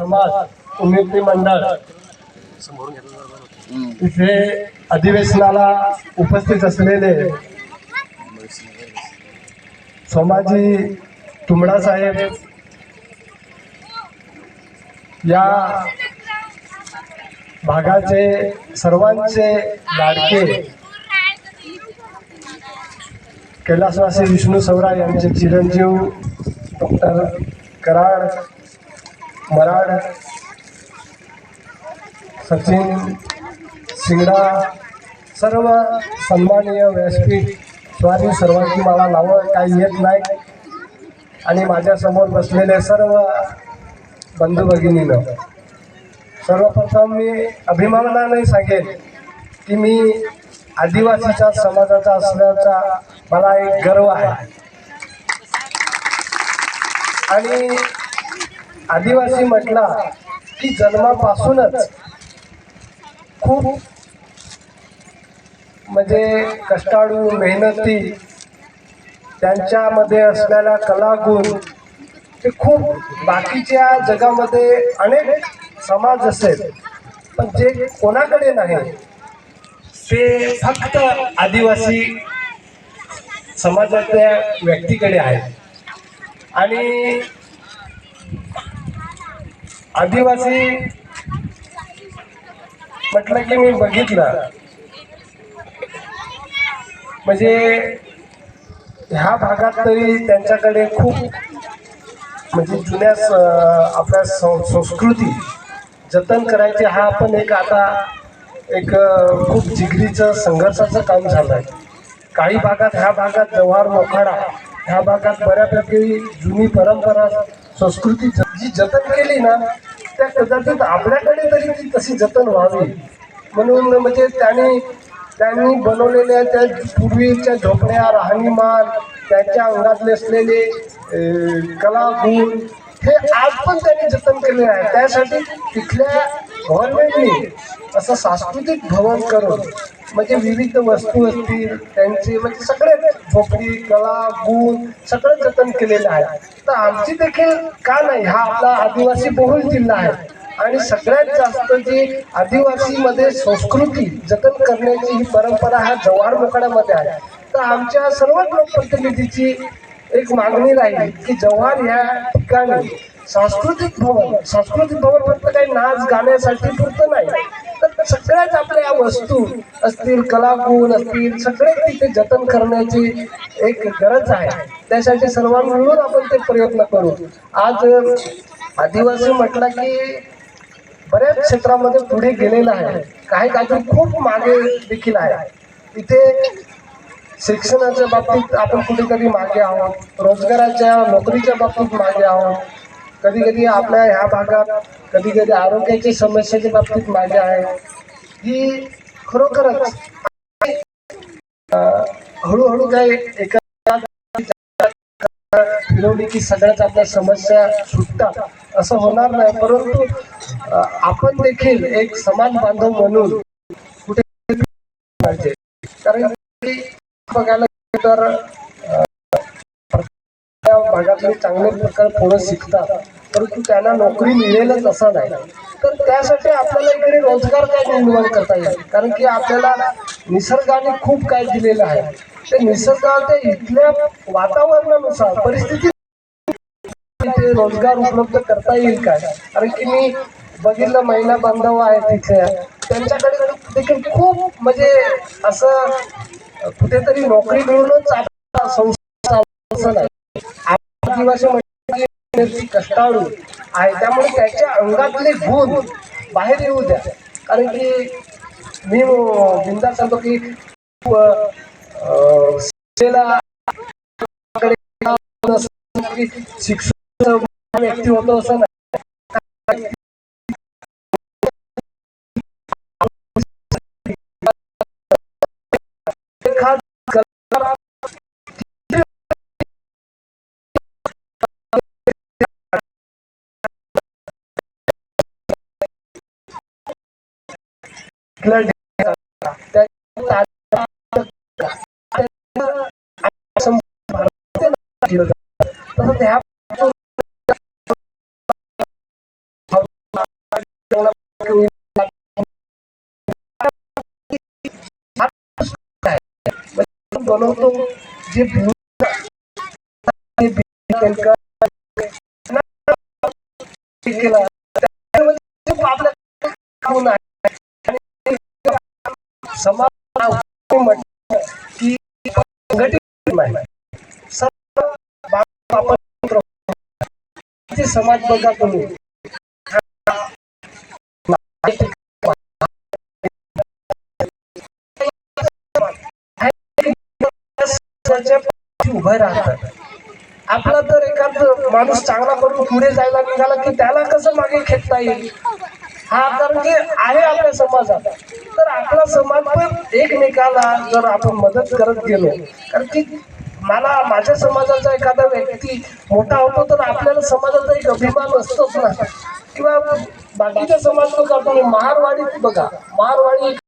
समाज उन्नती मंडळ. इथे अधिवेशनाला उपस्थित असलेले सोमाजी तुमडा साहेब या भागाचे सर्वांचे लाडके कैलासवासी विष्णू सवरा यांचे चिरंजीव डॉक्टर कराड मराड सचिन सिंगडा सर्व सन्माननीय व्यासपीठ स्वामी सर्वांची मला नावं काही येत नाही. आणि माझ्यासमोर बसलेले सर्व बंधू भगिनीनं सर्वप्रथम मी अभिमानाने सांगेन की मी आदिवासीच्या समाजाचा असल्याचा मला एक गर्व आहे. आणि आदिवासी म्हटला की जन्मापासूनच खूप म्हणजे कष्टाळू मेहनती त्यांच्यामध्ये असलेला कलागुण ते खूप बाकीच्या जगामध्ये अनेक समाज असेल पण जे कोणाकडे नाही ते फक्त आदिवासी समाजातल्या व्यक्तीकडे आहे आणि आदिवासी म्हटलं की मी बघितलं. म्हणजे ह्या भागात तरी त्यांच्याकडे खूप म्हणजे जुन्या स- आपल्या सं- संस्कृती जतन करायची हा पण एक आता एक खूप जिगरीचं संघर्षाचं काम झालं आहे. काही भागात ह्या भागात जव्हार मोखाडा ह्या भागात बऱ्यापैकी जुनी परंपरा संस्कृती जी जतन केली ना त्या कदाचित आपल्याकडे तरी ती तशी जतन व्हावी? म्हणून म्हणजे त्याने त्यांनी बनवलेल्या त्या पूर्वीच्या झोपड्या राहणीमान त्यांच्या अंगातले असलेले अ, कलागुण हे आज पण त्यांनी जतन केले आहे. त्यासाठी तिथल्या गव्हर्नमेंटने असं सांस्कृतिक भवन करून म्हणजे विविध वस्तू असतील त्यांचे म्हणजे सगळे खोपडी कला गुण सगळं जतन केलेलं आहे. तर आमची देखील का नाही? हा आपला आदिवासी बहुल जिल्हा आहे. आणि सगळ्यात जास्त जी आदिवासीमध्ये संस्कृती जतन करण्याची ही परंपरा हा जव्हार मोखाड्यामध्ये आहे. तर आमच्या सर्वच लोकप्रतिनिधीची एक मागणी राहील की जव्हार ह्या ठिकाणी सांस्कृतिक भवन सांस्कृतिक भवन फक्त काही नाच गाण्यासाठी पुरतं नाही. सगळ्याच आपल्या या वस्तू असतील कलागुण असतील सगळे तिथे जतन करण्याची एक गरज आहे. त्यासाठी सर्वांना मिळून आपण ते प्रयत्न करू. आज आदिवासी म्हटलं की बऱ्याच क्षेत्रामध्ये पुढे गेलेला आहे. काही काही खूप मागे देखील आहे. इथे शिक्षणाच्या बाबतीत आपण कुठेतरी मागे आहोत. रोजगाराच्या नोकरीच्या बाबतीत मागे आहोत. कधी कधी आपल्या ह्या भागात कधी कधी आरोग्याची समस्येच्या बाबतीत माझ्या आहे. ही खरोखरच हळूहळू काही एका फिरवली की सगळ्याच आपल्या समस्या सुटतात. असं होणार नाही परंतु आपण देखील एक समान बांधव म्हणून कुठे पाहिजे. कारण की बघायला गेलं तर भागातले चांगले प्रकार पोरं शिकतात परंतु त्यांना नोकरी मिळेलच असं नाही. तर त्यासाठी आपल्याला इकडे रोजगार काय निर्माण करता येईल? कारण की आपल्याला निसर्गाने खूप काय दिलेलं आहे. ते निसर्गाच्या इथल्या वातावरणानुसार परिस्थिती इथे रोजगार उपलब्ध करता येईल काय कारण की मी बघितलं महिला बांधव आहेत तिथे त्यांच्याकडे देखील खूप म्हणजे असं कुठेतरी नोकरी मिळूनच आता संस्था असं नाही. आदिवासी म्हणजे कष्टाळू आहे. त्यामुळे त्याच्या अंगातले गुण बाहेर येऊ द्या. कारण की मी बिंदा सांगतो की की शिक्षण व्यक्ती होतो असं नाही एखाद कलाकार तसं त्या आपण बनवतो जे भिन्न केलं त्यामध्ये खूप आपल्या गुण आहे. आणि समाज म्हटलं की संघटित नाही समाज बघा तुम्ही उभे राहतात आपला तर एखाद माणूस चांगला करून पुढे जायला निघाला की त्याला कसं मागे खेचता येईल? हा कारण की आहे आपल्या समाजात तर आपला समाज पण एकमेकाला जर आपण मदत करत गेलो कारण की मला माझ्या समाजाचा एखादा व्यक्ती मोठा होतो तर आपल्याला समाजाचा एक अभिमान असतोच ना. किंवा बाकीचा समाज बघा तुम्ही महारवाडीत बघा महारवाडी